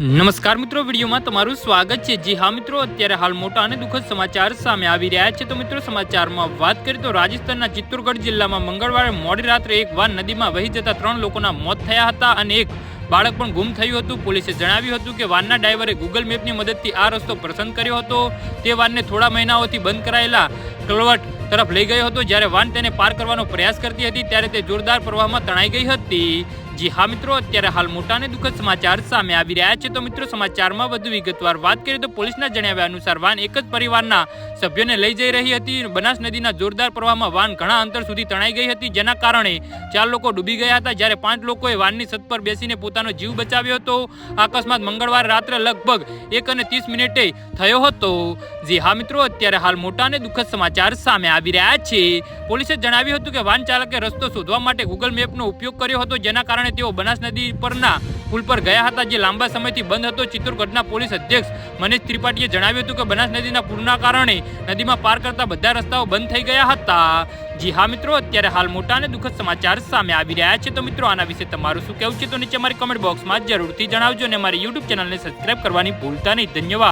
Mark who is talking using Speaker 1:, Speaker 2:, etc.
Speaker 1: નમસ્કાર મિત્રો, વિડીયોમાં તમારું સ્વાગત છે. જી હા મિત્રો, અત્યારે હાલ મોટા અને દુઃખદ સમાચાર સામે આવી રહ્યા છે. તો મિત્રો, સમાચારમાં વાત કરીએ તો રાજસ્થાનના ચિત્તોડગઢ જિલ્લામાં મંગળવારે મોડી રાત્રે એક વાન નદીમાં વહી જતા ત્રણ લોકોના મોત થયા હતા અને એક બાળક પણ ગુમ થયું હતું. પોલીસે જણાવ્યું હતું કે વાનના ડ્રાઈવરે ગૂગલ મેપની મદદથી આ રસ્તો પસંદ કર્યો હતો. તે વાનને થોડા મહિનાઓથી બંધ કરાયેલા કલવટ તરફ લઈ ગયો હતો. જ્યારે વાન તેને પાર કરવાનો પ્રયાસ કરતી હતી, ત્યારે તે જોરદાર પ્રવાહમાં તણાઈ ગઈ હતી. જી હા મિત્રો, અત્યારે હાલ મોટા અને દુઃખદ સમાચાર સામે આવી રહ્યા છે. તો મિત્રો, સમાચારમાં વધુ વિગતવાર વાત કરીએ તો પોલીસના જણાવ્યા અનુસાર વાન એક જ પરિવારના સભ્યોને લઈ જઈ રહી હતી. બનાસ નદીના જોરદાર પ્રવાહમાં વાન ઘણા અંતર સુધી તણાઈ ગઈ હતી, જેના કારણે ચાર લોકો ડૂબી ગયા હતા. જ્યારે પાંચ લોકોએ વાનની છત પર બેસીને પોતાનો જીવ બચાવ્યો હતો. અકસ્માત મંગળવાર રાત્રે લગભગ એક અને ત્રીસ મિનિટે થયો હતો. જી હા મિત્રો, અત્યારે હાલ મોટા અને દુઃખદ સમાચાર સામે આવી રહ્યા છે. પોલીસે જણાવ્યું હતું કે વાન ચાલકે રસ્તો શોધવા માટે ગૂગલ મેપનો ઉપયોગ કર્યો હતો, જેના કારણે તેઓ બનાસ નદી પરના પુલ પર ગયા હતા. જે લાંબા સમયથી બંધ હતો. ચિત્તોડગઢના પોલીસ અધ્યક્ષ મનીષ ત્રિપાઠીએ જણાવ્યું હતું કે બનાસ નદીના પૂરના કારણે નદીમાં પાર કરતા બધા રસ્તાઓ બંધ થઈ ગયા હતા. જી હા મિત્રો, અત્યારે હાલ મોટા અને દુઃખદ સમાચાર સામે આવી રહ્યા છે. તો મિત્રો, આના વિશે તમારું શું કહેવું છે? તો નીચે અમારી કમેન્ટ બોક્સમાં જરૂરથી જણાવજો અને અમારી યુટ્યુબ ચેનલને સબસ્ક્રાઇબ કરવાની ભૂલતા નહીં. ધન્યવાદ.